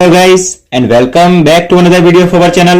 Hello guys and welcome back to another video for our channel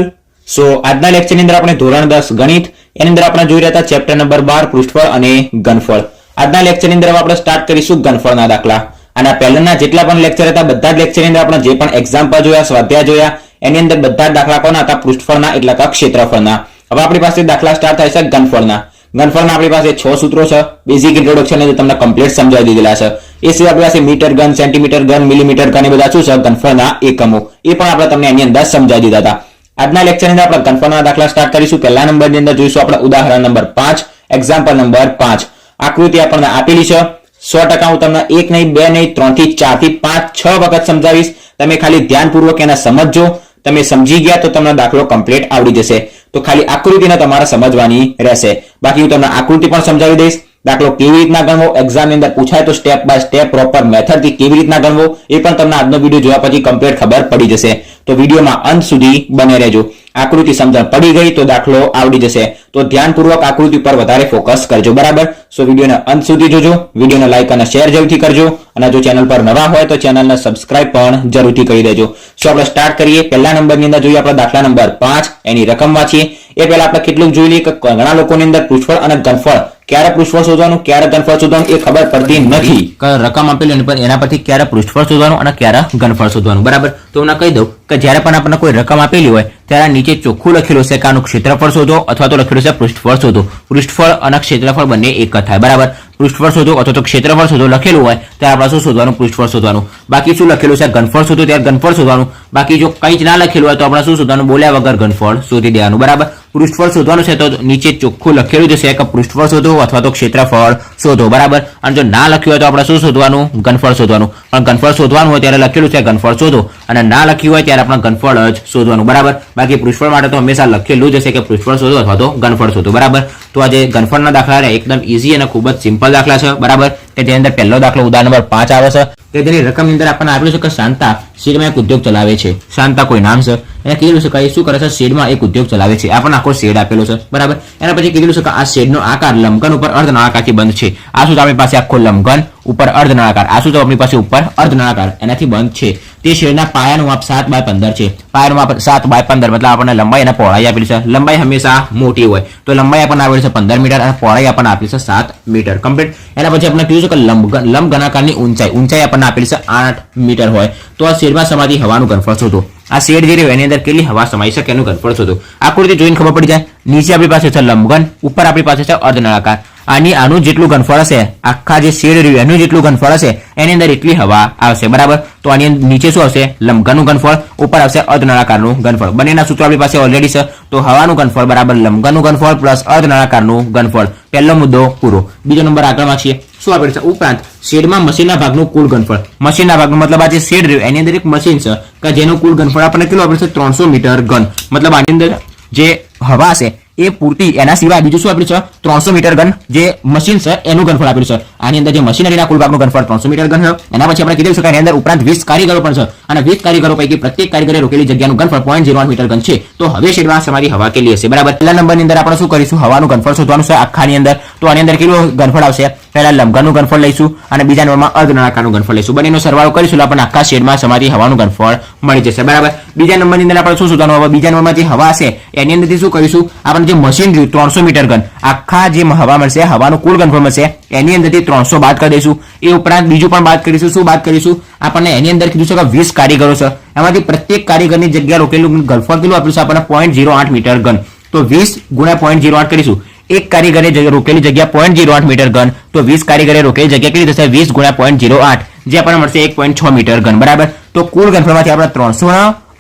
so આજના લેક્ચરની અંદર આપણે ધોરણ દસ ગણિત, એની અંદર આપણે જોઈ રહ્યા હતા ચેપ્ટર નંબર બાર, પૃષ્ઠફળ અને ઘનફળ. આજના લેક્ચરની અંદર આપણે સ્ટાર્ટ કરીશું ઘનફળના દાખલા. અને પહેલાના જેટલા પણ લેક્ચર હતા, બધા જ લેક્ચરની અંદર આપણે જે પણ એક્ઝામ્પલ જોયા, સ્વાધ્યાય જોયા, એની અંદર બધા જ દાખલા કોના હતા? પૃષ્ઠફળના, એટલે કે ક્ષેત્રફળના. હવે આપણી પાસે દાખલા સ્ટાર્ટ થાય છે ઘનફળના. ઘનફળના આપણી પાસે છ સૂત્રો છે. બેઝિક ઇન્ટ્રોડક્શન તમને કમ્પ્લીટ સમજાવી દીધેલા છે. એ સિવાય આપણી પાસે મીટર ગન, સેન્ટીમીટર ગન, મિલીમીટર ગન એ બધા શું છે? ઘનફળના એકમો. એ પણ આપણે તમને એની અંદર સમજાવી દીધા હતા. આજના લેક્ચરની અંદર આપણે ઘનફળના દાખલા સ્ટાર્ટ કરીશું. પહેલા નંબરની અંદર જોઈશું આપણે ઉદાહરણ નંબર પાંચ એક્ઝામ્પલ નંબર પાંચ. આકૃતિ આપણને આપેલી છે. સો ટકા હું તમને એક નહીં, બે નહીં ત્રણથી ચારથી પાંચ, છ વખત સમજાવીશ. તમે ખાલી ધ્યાનપૂર્વક એને સમજજો. તમે સમજી ગયા તો તમને દાખલો કમ્પ્લીટ આવડી જશે. તો ખાલી આકૃતિને તમારે સમજવાની રહેશે. બાકી હું તમને આકૃતિ પણ સમજાવી દઈશ. દાખલો કેવી રીતના ગણવો એક્ઝામની અંદર પૂછાય તો સ્ટેપ બાય સ્ટેપ પ્રોપર મેથડથી કેવી રીતના ગણવો, એ પણ તમને આજનો વીડિયો જોયા પછી કમ્પ્લીટ ખબર પડી જશે. તો વિડીયોમાં અંત સુધી બને રહેજો. આકૃતિ સમજણ પડી ગઈ તો દાખલો આવડી જશે. તો ધ્યાનપૂર્વક આકૃતિ પર વધારે ફોકસ કરજો, બરાબર? સો વિડીયોને અંત સુધી જોજો. વિડીયોને લાઇક અને શેર જરૂરથી કરજો. અને જો ચેનલ પર નવા હોય તો ચેનલને સબસ્ક્રાઇબ પણ જરૂરથી કરી દેજો. સો આપણે સ્ટાર્ટ કરીએ. પહેલા નંબરની અંદર જોઈએ આપણે દાખલા નંબર પાંચ. એની રકમ વાંચીએ. એ પહેલા આપણે કેટલુંક જોઈ લઈએ કે ઘણા લોકોની અંદર પૂછફળ અને ઘનફળ ક્યારે પૃષ્ઠફળ શોધવાનું ક્યારે ઘનફળ શોધવાનું એ ખબર પડતી નથી. રકમ આપેલી પણ એના પરથી ક્યારે પૃષ્ઠફળ શોધવાનું અને ક્યારે ઘનફળ શોધવાનું. બરાબર? તો હું કહી દઉં કે જ્યારે પણ આપણને કોઈ રકમ આપેલી હોય ત્યારે નીચે ચોખ્ખું લખેલું છે કે આનું ક્ષેત્રફળ શોધો અથવા તો લખેલું છે પૃષ્ઠફળ શોધો. પૃષ્ઠફળ અને ક્ષેત્રફળ બંને એક જ થાય. બરાબર? પૃષ્ઠફળ શોધો અથવા તો ક્ષેત્રફળ શોધો લખેલું હોય ત્યારે આપણે શું શોધવાનું? પૃષ્ઠફળ શોધવાનું. બાકી શું લખેલું છે? ઘનફળ શોધો ત્યારે ઘનફળ શોધવાનું. બાકી જો કંઈ જ ના લખેલું હોય તો આપણે શું શોધવાનું? બોલ્યા વગર ઘનફળ શોધી દેવાનું. બરાબર? પૃષ્ઠફળ શોધવાનું છે તો નીચે ચોખ્ખું લખેલું જ છે કે પૃષ્ઠફળ શોધો અથવા તો ક્ષેત્રફળ શોધો, બરાબર? અને જો ના લખ્યું હોય તો આપણે શું શોધવાનું? ઘનફળ શોધવાનું. પણ ઘનફળ શોધવાનું હોય ત્યારે લખેલું છે ઘનફળ શોધો. અને ના લખ્યું હોય ત્યારે આપણે ઘનફળ જ શોધવાનું, બરાબર? બાકી પૃષ્ઠફળ માટે તો હંમેશા લખેલું જ હશે કે પૃષ્ઠફળ શોધો અથવા તો ઘનફળ શોધો, બરાબર? તો આજે ઘનફળના દાખલા એકદમ ઇઝી અને ખૂબ જ સિમ્પલ દાખલા છે, બરાબર? કે જેની અંદર પહેલો દાખલો ઉદાહરણ નંબર પાંચ આવે છે. કે તેની રકમની અંદર આપણને આપેલું છે કે શાંતા શેડમાં એક ઉદ્યોગ ચલાવે છે. શાંતા કોઈ નામ છે? એને કીધેલું છે કે શું કરે છે? શેડમાં એક ઉદ્યોગ ચલાવે છે. આપણને આખો શેડ આપેલો છે. બરાબર? એના પછી કીધેલું છે કે આ શેડનો આકાર લંબઘન ઉપર અર્ધનળાકારથી બંધ છે. આ શું આપણી પાસે આખો લંબઘન ઉપર અર્ધનળાકાર. આ શું આપણી પાસે ઉપર અર્ધનળાકાર. એનાથી બંધ છે. તે શેડના પાયાનું માપ સાત બાય પંદર છે. પાયાનું માપ સાત બાય પંદર મતલબ આપણને લંબાઈ અને પહોળાઈ આપેલી છે. લંબાઈ હંમેશા મોટી હોય. તો લંબાઈ આપણને આપેલી છે પંદર મીટર અને પહોળાઈ આપણને આપેલી છે સાત મીટર. કમ્પ્લીટ? એના પછી આપણે કીધું છે કે લંબ લંબઘનાકારની ઊંચાઈ. ઊંચાઈ આપણને આપેલી છે આઠ મીટર હોય. તો આ શેડમાં સમાતી હવાનું ઘનફળ શોધો. આ શેડ જે રહ્યો એની અંદર કેટલી હવા સમાઈ શકે એનું ઘનફળ શોધો. આકૃતિ જોઈને ખબર પડી જાય. નીચે આપણી પાસે છે લંબઘન, ઉપર આપણી પાસે છે અર્ધનળાકાર. આની આનું જેટલું ઘનફળ હશે, આખા જે શેડ રહ્યું, એનું જેટલું ઘનફળ હશે, એની અંદર એટલી હવા આવશે, બરાબર? તો આની નીચે શું આવશે? લંબઘનનું ઘનફળ, ઉપર આવશે અર્ધનળાકારનું ઘનફળ. બંનેના સૂત્રો આપણી પાસે ઓલરેડી છે, તો હવાનું ઘનફળ, બરાબર? લંબઘનનું ઘનફળ પ્લસ અર્ધનળાકારનું ઘનફળ. પહેલો મુદ્દો પૂરો. બીજો નંબર આગળ વાંચીએ. શું આપેલ છે? ઉપરાંત, શેડમાં મશીનના ભાગનું કુલ ઘનફળ. મશીનના ભાગનું મતલબ આ જે શેડ રહ્યું, એની અંદર એક મશીન છે, કે જેનું કુલ ઘનફળ આપણને કેટલું આપેલ છે? ત્રણસો મીટર ઘન. મતલબ આની અંદર જે હવા છે એ પૂરતી, એના સિવાય બીજું શું આપેલું છે? ત્રણસો મીટર ગન જે મશીન છે, એનું ઘનફળ આપેલું છે. આની અંદર જે મશીનરીના કુલ ભાગનું ઘનફળ ત્રણસો મીટર ગન છે. એના પછી આપણે કીધું છે કે એની અંદર ઉપરાંત વીસ કારીગરો પણ છે. અને વીસ કારીગરો પૈકી પ્રત્યેક કારીગરે રોકેલી જગ્યાનું ઘનફળ પોઈન્ટ ઝીરો મીટર ગન છે. તો હવે શેડમાં તમારી હવા કેટલી હશે બરાબર? પહેલા નંબરની અંદર આપણે શું કરીશું? હવાનું ઘનફળ શોધવાનું છે આખાની અંદર. તો આની અંદર કેટલું ઘનફળ આવશે? પહેલા લંબઘનનું ઘનફળ લઈશું અને બીજા નંબરમાં અર્ધનળાકારનું ઘનફળ લઈશું. બંનેનો સરવાળો કરીશું આપણને આખા શેડમાં સમારી હવાનું ઘનફળ મળી જશે. બરાબર? બીજા નંબરની અંદર આપણે શું શોધવાનું? હવે બીજા નંબરમાં જે હવા હશે. એની અંદરથી શું કરીશું? આપણે જે મશીન રહ્યું, ત્રણસો મીટર ઘન આખા જે હવા મળશે, હવાનું કુલ ઘનફળ મળશે, એની અંદરથી ત્રણસો બાદ કરી દઈશું. એ ઉપરાંત બીજું પણ બાદ કરીશું. શું બાદ કરીશું? આપણને એની અંદર કીધું છે કે વીસ કારીગરો છે. એમાંથી પ્રત્યેક કારીગરની જગ્યા રોકેલું ઘનફળ કેટલું આપ્યું છે? આપણને પોઈન્ટ ઝીરો આઠ મીટર ઘન તો વીસ ગુણ્યા પોઈન્ટ ઝીરો આઠ કરીશું. એક કારીગરે રોકેલી જગ્યા પોઈન્ટ ઝીરો આઠ મીટર ગન તો વીસ કારીગરે રોકેલી જગ્યા કેટલી થશે? વીસ ગુણ્યા પોઈન્ટ ઝીરો આઠ. જે આપણને મળશે એક પોઈન્ટ છ મીટર ઘન બરાબર? તો કુલ ઘનફળમાંથી આપણે ત્રણસો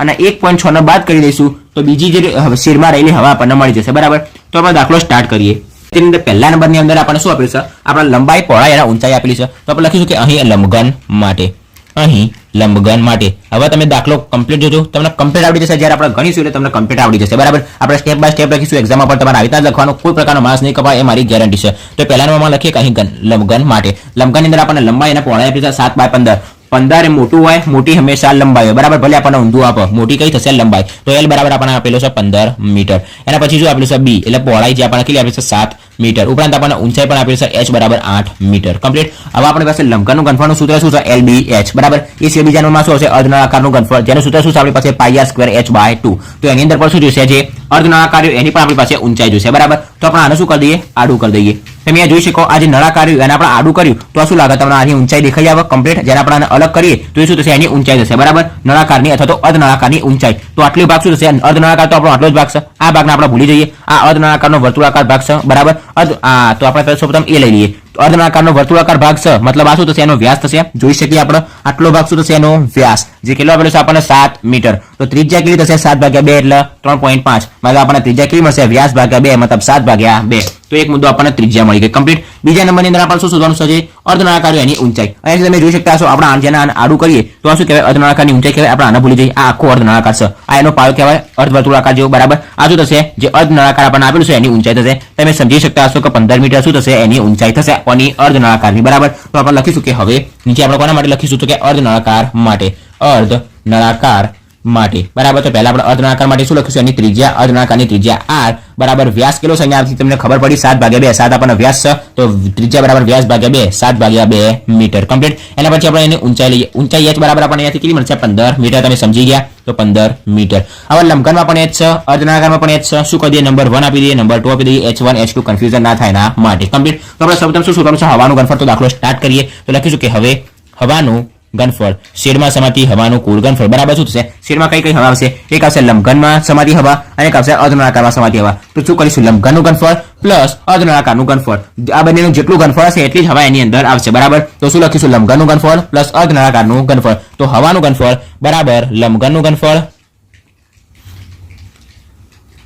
અને એક પોઈન્ટ છ બાદ કરી દઈશું. તો બીજી જે શેરમાં રહેલી હવા આપણને મળી જશે, બરાબર? તો આપણે દાખલો સ્ટાર્ટ કરીએ. તેની અંદર પહેલા નંબરની અંદર આપણને શું આપેલું છે? આપણે લંબાઈ પહોળાઈ અને ઊંચાઈ આપેલી છે. તો આપણે લખીશું કે અહીં લંબઘન માટે. અહીં લંબઘન માટે. હવે તમે દાખલો કમ્પ્લીટ જોજો. તમને કમ્પ્લીટ આવડી જશે જ્યારે આપણે ગણીશું એટલે તમને કમ્પ્લીટ આવડી જશે, બરાબર? આપણે સ્ટેપ બાય સ્ટેપ લખીશું. એક્ઝામ પર તમારે આવી રીતે લખવાનો. કોઈ પ્રકારનો માસ નહીં કપાય, એ મારી ગેરંટી છે. તો પહેલા નંબરમાં લખીએ કે અહીં ઘન- લંબઘન માટે. લંબઘનની અંદર આપણને લંબાઈ અને પહોળાઈ આપી છે સાત બાય પંદર. પંદર મોટું હોય, મોટી હંમેશા લંબાઈ હોય. બરાબર, ભલે આપણને ઊંધું આપો. મોટી કઈ થશે, લંબાઈ. તો એલ બરાબર આપણને આપેલો છે પંદર મીટર. એના પછી શું આપેલું છે? બી એટલે પહોળાઈ જે આપણને કેટલી આપેલી છે? સાત મીટર. ઉપરાંત આપણને ઊંચાઈ પણ આપેલી છે એચ બરાબર આઠ મીટર. કમ્પ્લીટ હવે આપણી પાસે લંબઘનનું ઘનફળનું સૂત્ર શું છે? એલ બી એચ બરાબર? એ સિવાય બીજા નંબરમાં શું હશે? અર્ધનળાકારનું ઘનફળ જેનું સૂત્ર શું છે? આપણી પાસે pi square H by two તો એની અંદર પણ શું જોશે જે અર્ધનળાકાર એની પણ આપણી પાસે ઊંચાઈ જોશે બરાબર? તો આપણે આને શું કરી દઈએ? આડું કરી દઈએ. તમે અહીંયા જોઈ શકો, આ જે નળાકાર એને આપણે આડું કર્યું, તો શું લાગે? તમને આની ઊંચાઈ દેખાઈ આવે કમ્પ્લીટ જ્યારે આપણે અલગ કરીએ, તો શું થશે? એની ઊંચાઈ થશે, બરાબર? નળાકારની અથવા તો અર્ધનળાકારની ઊંચાઈ. તો આટલી ભાગ શું થશે? અર્ધનળાકાર તો આપણો આટલો જ ભાગ છે. આ ભાગને આપણે ભૂલી જઈએ. આ અર્ધનળાકારનો વર્તુળાકાર ભાગ છે, બરાબર? અર્ધ, આ, તો આપણે પહેલા સૌપ્રથમ એ લઈ લઈએ. તો અર્ધનળાકારનો વર્તુળાકાર ભાગ છે, મતલબ આ શું થશે? એનો વ્યાસ થશે. જોઈ શકીએ આપણે, આટલો ભાગ શું થશે? એનો વ્યાસ. જે કેટલો આપેલો છે? આપણને સાત મીટર. તો ત્રિજ્યા કેટલી થશે? સાત ભાગ્યા બે એટલે ત્રણ પોઈન્ટ પાંચ. મતલબ આપણને ત્રિજ્યા કેટલી મળશે? વ્યાસ ભાગ્યા બે, મતલબ સાત ભાગ્યા બે. તો એક મુદ્દો આપણને ત્રિજ્યા મળી ગઈ કમ્પ્લીટ બીજા નંબરની અંદર આપણે શું શોધવાનું છે? અર્ધનળાકાર એની ઊંચાઈ. અહીંયાથી તમે જોઈ શકતા હશો, આપણે આને જેને આડું કરીએ, તો શું કહેવાય? અર્ધનળાકારની ઊંચાઈ કહેવાય? આપણે આને ભૂલી જઈએ. આ આખો અર્ધનળાકાર છે. આ એનો પાયો કહેવાય અર્ધવર્તુળાકાર જેવો, બરાબર? આ શું થશે? જે અર્ધનળાકાર આપણને આપેલું છે, એની ઊંચાઈ થશે. તમે સમજી શકતા હશો કે પંદર મીટર શું થશે? એની ઊંચાઈ થશે. કોની અર્ધનળાકારની, બરાબર? તો આપણે લખીશું કે હવે, નીચે આપણે કોના માટે લખીશું? તો કે અર્ધનળાકાર માટે. અર્ધનળાકાર માટે. બરાબર તો પહેલા આપણે અર્ધનાકાર માટે શું લખીશું? એની ત્રિજ્યા, અર્ધનાકારની ત્રિજ્યા આર. બરાબર, વ્યાસ કેટલો છે અહીંયાથી તમને ખબર પડી, સાત ભાગ્યા બે, સાત આપણને વ્યાસ છે. તો ત્રિજ્યા બરાબર વ્યાસ ભાગ્યા બે, સાત ભાગ્યા બે મીટર. કમ્પ્લીટ એના પછી આપણે એની ઊંચાઈ લઈએ. ઊંચાઈ એચ બરાબર આપણને અહીંયાથી કેટલી મળશે? પંદર મીટર. તમે સમજી ગયા? તો પંદર મીટર. હવે લંબઘનમાં પણ એચ છે, અર્ધનાકારમાં પણ એચ છે. શું કરી દઈએ? નંબર વન આપી દઈએ નંબર ટુ આપી દઈએ H one H two confusion ના થાય એના માટે. કમ્પ્લીટ તો આપણે સૌપ્રથમ શું શોધવાનું છે? હવાનું ઘનફળ તો દાખલો સ્ટાર્ટ કરીએ. તો લખીશું કે હવે હવાનું ઘનફળ શેડમાં સમાતી હવાનું કુલ ઘનફળ બરાબર શું થશે? શેડમાં કઈ કઈ હવા આવશે? એક આવશે લંબઘનમાં સમાતી હવા અને એક આવશે અર્ધનળાકારમાં સમાતી હવા. તો શું કરીશું? લંબઘનનું ઘનફળ પ્લસ અર્ધનળાકારનું ઘનફળ આ બંનેનું જેટલું ઘનફળ હશે, એટલી જ હવા એની અંદર આવશે. બરાબર? તો શું લખીશું? લંબઘનનું ઘનફળ પ્લસ અર્ધનળાકારનું ઘનફળ તો હવાનું ઘનફળ બરાબર? લંબઘનનું ઘનફળ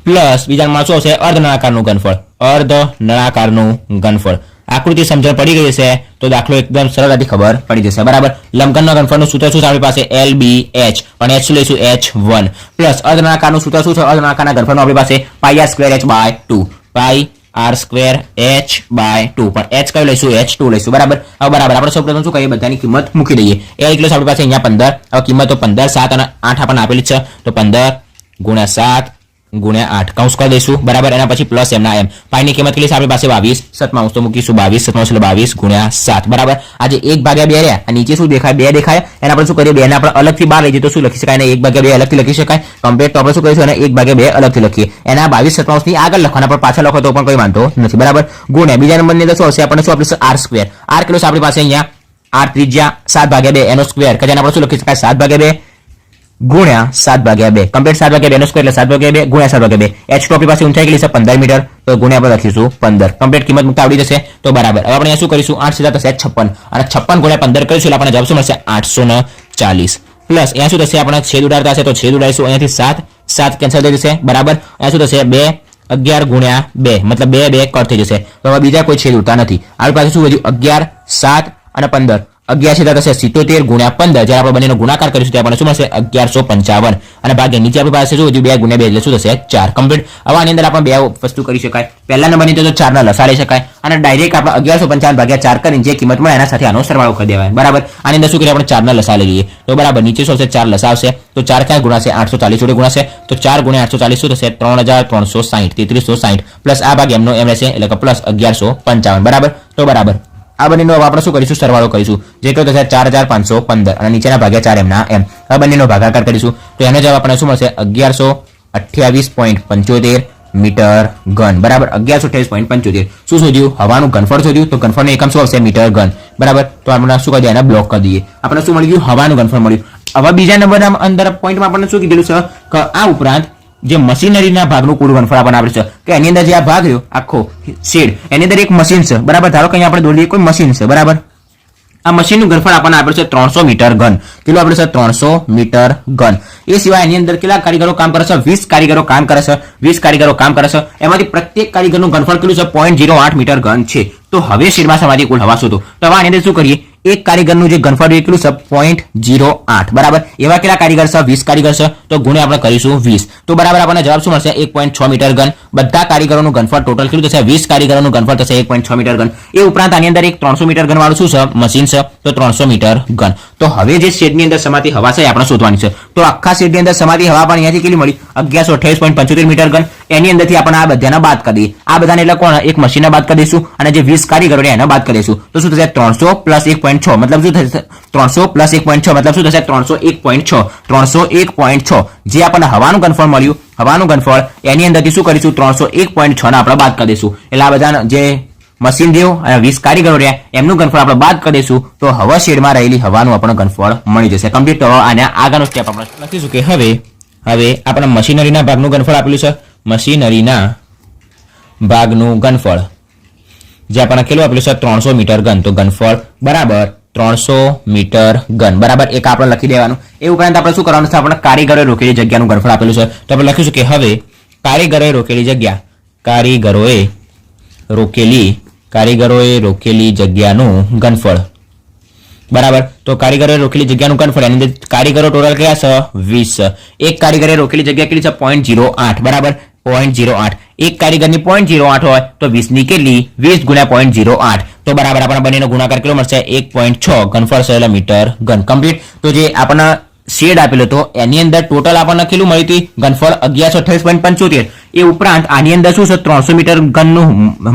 પ્લસ બીજા નંબરમાં શું આવશે? અર્ધનળાકારનું ઘનફળ અર્ધનળાકારનું ઘનફળ આકૃતિ સમજણ પડી ગઈ છે તો દાખલો એકદમ સરળતાથી ખબર પડી જશે. બરાબર? લંબઘનના ઘનફળનું સૂત્ર શું છે આપણી પાસે? એલ બી એચ પણ એચ શું લઈશું? એચ વન પ્લસ અર્ધનાકારનું સૂત્ર શું છે? અર્ધનાકારના ઘનફળનું આપણી પાસે pi R square H by two pi R square H by two પણ એચ કયું લઈશું? એચ ટુ લઈશું. બરાબર? હવે બરાબર. આપણે સૌપ્રથમ શું કહીએ? બધાની કિંમત મૂકી દઈએ. એલ કિલો આપણી પાસે અહીંયા પંદર. હવે કિંમત પંદર, સાત અને આઠ આપણને આપેલી છે. તો પંદર ગુણ્યા સાત ગુણ્યા આઠ. કૌંસ કરી દઈશું. બરાબર, એના પછી પ્લસ એમના એમ. પાઈની કિંમત કેટલી આપણી પાસે બાવીસ. સતમાઉસ તો મૂકીશું બાવીસ સતમાઉસ એટલે બાવીસ ગુણ્યા સાત. બરાબર? આજે એક ભાગ્યા બે રહ્યા. નીચે શું દેખાય? બે દેખાય. એને આપણે શું કરીએ? બે આપણે અલગથી બાર લઈ જઈએ તો શું લખી શકાય? એને એક ભાગ્યા બે અલગથી લખી શકાય. કમ્પ્લેટ તો આપણે શું કરીશું? એને એક ભાગ્યા બે અલગથી લખીએ. એના બાવીસ સતમાઉસની આગળ લખવાના પણ પાછળ લખો તો પણ કોઈ વાંધો નથી. બરાબર? ગુણ્યા. બીજા નંબરની અંદર શું હશે આપણે શું આપણે આર સ્ક્વેર આર કિલો છે? આપણી પાસે અહીંયા? આર ત્રિજ્યા સાત ભાગ્યા બે. એનો સ્ક્વેર કે જેને આપણે શું લખી શકાય? સાત ભાગ્યા બે. ગુણ્યા સાત ભાગ્યા બે. કમ્પ્લીટ સાત ભાગ્યા બે નો સ્ક્વેર એટલે સાત ભાગ્યા બે, ગુણ્યા સાત ભાગ્યા બે. એચ ટુ આપણી પાસે ઊંચાઈ કેટલી છે? પંદર મીટર. તો ગુણ્યા પર લખીશું પંદર. કમ્પ્લીટ કિંમત મુકતા આવડી જશે? તો બરાબર. હવે આપણે શું કરીશું? આઠ સીધા થશે છપ્પન. અને છપ્પન ગુણ્યા પંદર કરીશું એટલે આપણને જવાબ શું મળશે? આઠસો ને ચાલીસ. પ્લસ અહીંયા શું થશે? આપણે છેદ ઉડાડતા હશે, તો છેદ ઉડાડીશું. અહીંયાથી સાત સાત કેન્સલ થઈ જશે. બરાબર? અહીંયા શું થશે? બે, અગિયાર ગુણ્યા બે. મતલબ બે બે કટ થઈ જશે. તો હવે બીજા કોઈ છેદ ઉડતા નથી. આપણી પાસે શું વધ્યું? અગિયાર, સાત અને પંદર. અગિયાર સીધા થશે સિત્તોતેર ગુણ્યા પંદર. જ્યારે આપણે બંનેનો ગુણાકાર કરીશું, ત્યારે આપણને શું મળશે? અગિયારસો પંચાવન. અને ભાગ્ય નીચે આપણી પાસે શું? વધ્યું બે ગુણ્યા બે એટલે શું થશે? ચાર. કમ્પ્લીટ હવે આની અંદર આપણે બે વસ્તુ કરી શકાય. પહેલા નંબરની તો ચારના લસા લઈ શકાય. અને ડાયરેક્ટ આપણે અગિયારસો પંચાવન ભાગ્યા ચાર કરીને જે કિંમત મળે, એના સાથે આનો સરવાળો કરી દેવાય. બરાબર? આની અંદર શું કરીએ? આપણે ચારના લસા લઈ લઈએ. તો બરાબર, નીચે શું આવશે? ચાર લસા આવશે. તો ચાર ક્યાં ગુણાશે? આઠસો ચાલીસ જોડે ગુણાશે. તો ચાર ગુણ્યા આઠસો ચાલીસ શું થશે? ત્રણ હજાર ત્રણસો સાહીઠ. તેત્રીસો સાહીઠ. પ્લસ આ ભાગ એમનો એમ રહેશે, એટલે કે પ્લસ અગિયારસો પંચાવન. બરાબર? તો બરાબર. આ બંનેનો આપણે શું કરીશું? સરવાળો કરીશું. જે કયો થશે ચાર હજાર પાંચસો પંદર અને નીચેના ભાગ્યા ચાર એમના એમ. આ બંનેનો ભાગાકાર કરીશું. તો એનો જવાબ આપણને શું મળશે? અગિયારસો અઠ્યાવીસ પોઈન્ટ પંચોતેર મીટર ઘન. બરાબર? અગિયારસો અઠ્યાવીસ પોઈન્ટ પંચોતેર. શું શોધ્યું? હવાનું ઘનફળ શોધ્યું? તો ઘનફળનો એકમ શું આવશે? મીટર ઘન. બરાબર? તો આપણે શું કરી દઈએ? એને બ્લોક કરી દઈએ. આપણે શું મળી ગયું? હવાનું ઘનફળ મળ્યું. હવે બીજા નંબરના અંદર પોઈન્ટમાં આપણને શું કીધેલું છે? આ ઉપરાંત જે મશીનરીના ભાગનું કુલ ઘનફળ આપણને આપે છે. કે એની અંદર જે આ ભાગ રહ્યો, આખો શેડ, એની અંદર એક મશીન છે. બરાબર? ધારો કે આપણે દોરીએ, કોઈ મશીન છે. બરાબર? આ મશીનનું ઘનફળ આપણને આપેલું છે ત્રણસો મીટર ઘન. કેટલું આપેલું છે? ત્રણસો મીટર ઘન. એ સિવાય એની અંદર કેટલા કારીગરો કામ કરે છે? વીસ કારીગરો કામ કરે છે. વીસ કારીગરો કામ કરે છે. એમાંથી પ્રત્યેક કારીગરનું ઘનફળ કેટલું છે? પોઈન્ટ ઝીરો આઠ મીટર ઘન છે. તો હવે શેરમાં સમાધિ કુલ હવા શોધો. તો હવે આની અંદર શું કરીએ? એક કારીગરનું જે ઘનફળ એટલું છે પોઈન્ટ જીરો આઠ. બરાબર? એવા કેટલા કારીગર છે? વીસ કારીગર છે? તો ગુણે આપણે કરીશું વીસ. તો બરાબર આપણને જવાબ શું મળશે? એક પોઈન્ટ છ મીટર ઘન. બધા કારીગરોનું ઘનફળ ટોટલ કેટલું થશે? વીસ કારીગરોનું ઘનફળ થશે એક પોઈન્ટ છ મીટર ઘન. એ ઉપરાંત આની અંદર એક ત્રણસો મીટર ઘન વાળું શું છે? મશીન છે. તો ત્રણસો મીટર ઘન. તો હવે જે શેડની અંદર સમાતી હવા છે એ આપણે શોધવાની છે. તો આખા શેડની અંદર સમાતી હવા પણ અહીંયાથી કેટલી મળી? અગિયારસો અઠ્યાવીસ પોઈન્ટ પંચોતેર મીટર ઘન. એની અંદરથી આપણે આ બધાના બાદ કરી દઈએ. આ બધાને એટલે કોણ? એક મશીનના બાદ કરી દઈશું અને જે વીસ કારીગરો એને બાદ કરી દઈશું. તો શું થશે? ત્રણસો પ્લસ એક પોઈન્ટ છ. મતલબ શું થશે? ત્રણસો પ્લસ એક પોઈન્ટ છ. મતલબ શું થશે? ત્રણસો એક પોઈન્ટ છ. ત્રણસો એક પોઈન્ટ છ. જે આપણને હવાનું કન્ફર્મ મળ્યું, હવાનું કન્ફર્મ એની અંદરથી શું કરીશું? ત્રણસો એક પોઈન્ટ છ આપણે બાદ કરી દઈશું. એટલે આ બધા જે મશીન દેવ અને વીસ કારીગરો રહ્યા, એમનું ગનફળ આપણે બાદ કરી દઈશું. તો હવા શેડમાં રહેલી હવાનું આપણને ગનફળ મળી જશે. કમ્પ્લીટ આને આગળનો સ્ટેપ આપણે લખીશું કે હવે હવે આપણે મશીનરીના ભાગનું ગનફળ આપેલું છે. મશીનરીના ભાગનું ગનફળ જે આપણે લખેલું આપેલું છે? ત્રણસો મીટર ગન તો ગનફળ બરાબર ત્રણસો મીટર ગન બરાબર? એક આપણે લખી દેવાનું. એ ઉપરાંત આપણે શું કરવાનું છે? આપણે કારીગરોએ રોકેલી જગ્યાનું ગનફળ આપેલું છે. તો આપણે લખીશું કે હવે કારીગરોએ રોકેલી જગ્યા. કારીગરોએ રોકેલી કારીગરોએ રોકેલી જગ્યાનું ગનફળ બરાબર? તો કારીગરોએ રોકેલી જગ્યાનું ગનફળ એની અંદર કારીગરો ટોટલ કયા છે? વીસ. એક કારીગરે રોકેલી જગ્યા કેટલી છે? પોઈન્ટ જીરો આઠ બરાબર? પોઈન્ટ જીરો આઠ એક કારીગરની પોઈન્ટ જીરો આઠ હોય તો વીસની કેટલી? વીસ ગુણ્યા પોઈન્ટ જીરો આઠ તો બરાબર આપણને બંનેનો ગુણાકાર કેટલો મળશે? એક પોઈન્ટ છ. ગનફળ છે મીટર ગન કમ્પ્લીટ તો જે આપણને શેડ આપેલો હતો, એની અંદર ટોટલ આપણને કેટલું મળ્યું હતું? ઘનફળ અગિયારસો અઠ્યાવીસ પોઈન્ટ પંચોતેર. એ ઉપરાંત આની અંદર શું છે? ત્રણસો મીટર ઘનનું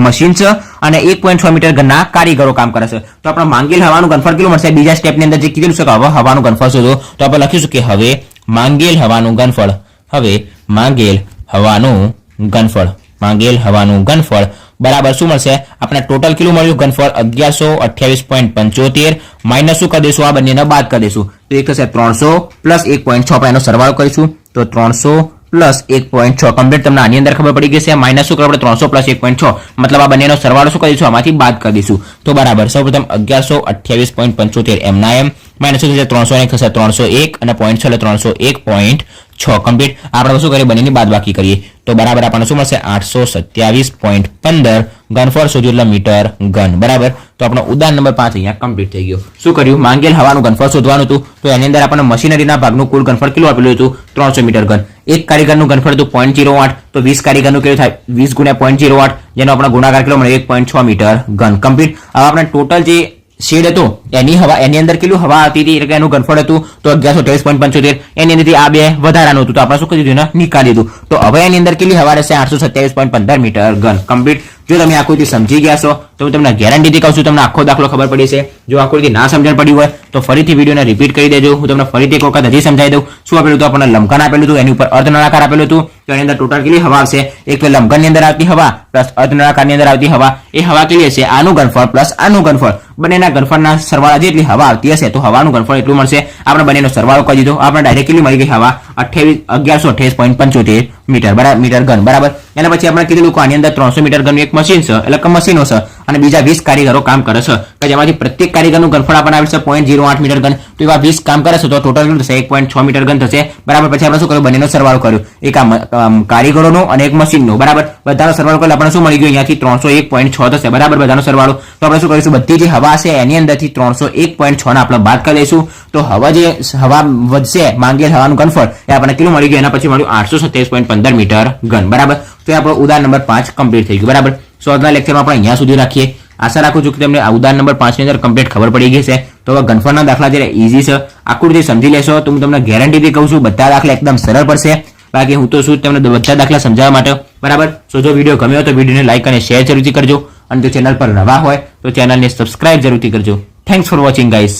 મશીન છે અને એક પોઈન્ટ છ મીટર ઘનના કારીગરો કામ કરે છે. તો આપણે માંગેલ હવાનું ઘનફળ કેટલું મળશે? બીજા સ્ટેપની અંદર જે કીધેલું છે કે હવે હવાનું ઘનફળ શોધો, તો આપણે લખીશું કે હવે માંગેલ હવાનું ગનફળ હવે માંગેલ હવાનું ગનફળ માંગેલ હવાનું ગનફળ બરાબર શું મળશે? આપણે ટોટલ કેટલું મળ્યું? ગનફળ અગિયારસો અઠ્યાવીસ પોઈન્ટ પંચોતેર. માઇનસ શું કરી દઈશું? આ બંનેને બાદ કરી દઈશું. તો એક થશે ત્રણસો પ્લસ એક પોઈન્ટ છ આપણે એનો સરવાળો કરીશું. તો ત્રણસો પ્લસ એક પોઈન્ટ છ. કમ્પ્લીટ તમને આની અંદર ખબર પડી ગઈ છે માઇનસ શું કરો આપણે ત્રણસો પ્લસ એક પોઈન્ટ છ. મતલબ આ બંનેનો સરવાળો શું કરીશું આમાંથી બાદ કરી દઈશું. તો બરાબર. સૌપ્રથમ અગિયારસો અઠ્યાવીસ પોઈન્ટ પંચોતેર એમના એમ. માઇનસ શું થશે? ત્રણસો એક થશે. ત્રણસો એક. અને પોઈન્ટ છ એટલે ત્રણસો એક પોઈન્ટ છ કમ્પ્લીટ આપણે શું કરીએ? બંનેની બાદ બાકી કરીએ. તો બરાબર આપણને શું મળશે? આઠસો સત્યાવીસ પોઈન્ટ પંદર ગનફળ શોધ્યું એટલે મીટર ગન બરાબર? તો આપણો ઉદાહરણ નંબર પાંચ અહીંયા કમ્પ્લીટ થઈ ગયો. શું કર્યું? માંગેલ હવાનું ગનફળ શોધવાનું હતું. તો એની અંદર આપણને મશીનરીના ભાગનું કુલ ગનફળ કેટલું આપેલું હતું? ત્રણસો મીટર ગન એક કારીગરનું ગનફળ હતું પોઈન્ટ જીરો આઠ. તો વીસ કારીગરનું કેટલું થાય? વીસ ગુણ્યા પોઈન્ટ જીરો આઠ. જેનો આપણે ગુણાકાર કેટલો મળે? એક પોઈન્ટ છ મીટર ગન કમ્પ્લીટ હવે આપણે ટોટલ જે શેડ હતો. એની હવા એની અંદર કેટલું હવા આવતી હતી? એટલે એનું ઘનફળ હતું. તો અગિયારસો ત્રેવીસ પોઈન્ટ પંચોતેર. એની અંદરથી આ બે વધારાનું હતું તો આપણે શું કરી દીધું? નીકાળી દીધું. તો હવે એની અંદર કેટલી હવા રહેશે? આઠસો સત્યાવીસ પોઈન્ટ પંદર મીટર ઘન. કમ્પ્લીટ જો તમે આખું સમજી ગયા છો તો હું તમને ગેરંટીથી કહું છું, તમને આખો દાખલો ખબર પડી છે. જો આકૃતિ ના સમજણ પડી હોય, તો ફરીથી વિડીયોને રિપીટ કરી દેજો. હું તમને ફરીથી એક વખત હજી સમજાવી દઉં. શું આપેલું હતું? આપણને લંકન આપેલું હતું. એની ઉપર અર્ધનળાકાર આપેલું હતું. તો એની અંદર ટોટલ કેટલી હવા આવશે? એક લંકનની અંદર આવતી હવા પ્લસ અર્ધનળાકારની અંદર આવતી હવા. એ હવા કેટલી હશે? આનું ગનફળ પ્લસ આનું ગનફળ બંનેના ગનફળના સરવાળા જેટલી હવા આવતી હશે, તો હવાનું ગનફળ એટલું મળશે. આપણે બંનેનો સરવાળો કરી દીધો. આપણે ડાયરેક્ટ કેટલી મળી ગઈ હવા? અઠ્યાવીસ, અગિયારસો અઠ્યાવીસ પોઈન્ટ પંચોતેર મીટર બરાબર મીટર ઘન. બરાબર? એના પછી આપણે કીધું કે આની અંદર ત્રણસો મીટર ઘનનું એક મશીન છે. એટલે કે મશીનો છે. અને બીજા વીસ કારીગરો કામ કરે છે. કે જેમાંથી પ્રત્યેક કારીગરનું આપણને આવે છે પોઈન્ટ જીરો આઠ મીટર ગન તો એવા વીસ કામ કરે છે, તો ટોટલ થશે એક પોઈન્ટ છ મીટર ગન થશે. બરાબર, પછી આપણે શું કર્યું? બંનેનો સરવાળો કર્યો. એક આ કારીગરોનો અને એક મશીનનો બરાબર? બધાનો સરવાળો કર્યો. આપણે શું મળી ગયું? અહીંયાથી ત્રણસો એક પોઈન્ટ છ થશે. બરાબર, બધાનો સરવાળો. તો આપણે શું કરીશું? બધી જે હવા છે, એની અંદરથી ત્રણસો એક પોઈન્ટ છ આપણે બાદ કરી દઈશું. તો હવા જે, હવા વધશે, માંગેલ હવાનું ગનફળ એ આપણને કેટલું મળી ગયું? એના પછી મળ્યું આઠસો સત્યાવીસ પોઈન્ટ પંદર મીટર ગન બરાબર? તો આપણો ઉદાહરણ નંબર પાંચ કમ્પ્લીટ થઈ ગયું. બરાબર? સો આજના લેક્ચરમાં આપણે અહીંયા સુધી રાખીએ. આશા રાખું છું કે તમને આ ઉદાહરણ નંબર પાંચની અંદર કમ્પ્લીટ ખબર પડી ગઈ છે તો હવે ગનફળના દાખલા જ્યારે ઇઝી છે, આકૃતિ સમજી લેશો તો હું તમને ગેરંટીથી કહું છું, બધા દાખલા એકદમ સરળ પડશે. બાકી હું તો શું તમને બધા દાખલા સમજાવવા માટે. બરાબર? સો જો વીડિયો ગમ્યો તો વિડીયોને લાઇક અને શેર જરૂરથી કરજો. અને જો ચેનલ પર નવા હોય તો ચેનલને સબસ્ક્રાઇબ જરૂરથી કરજો. Thanks for watching guys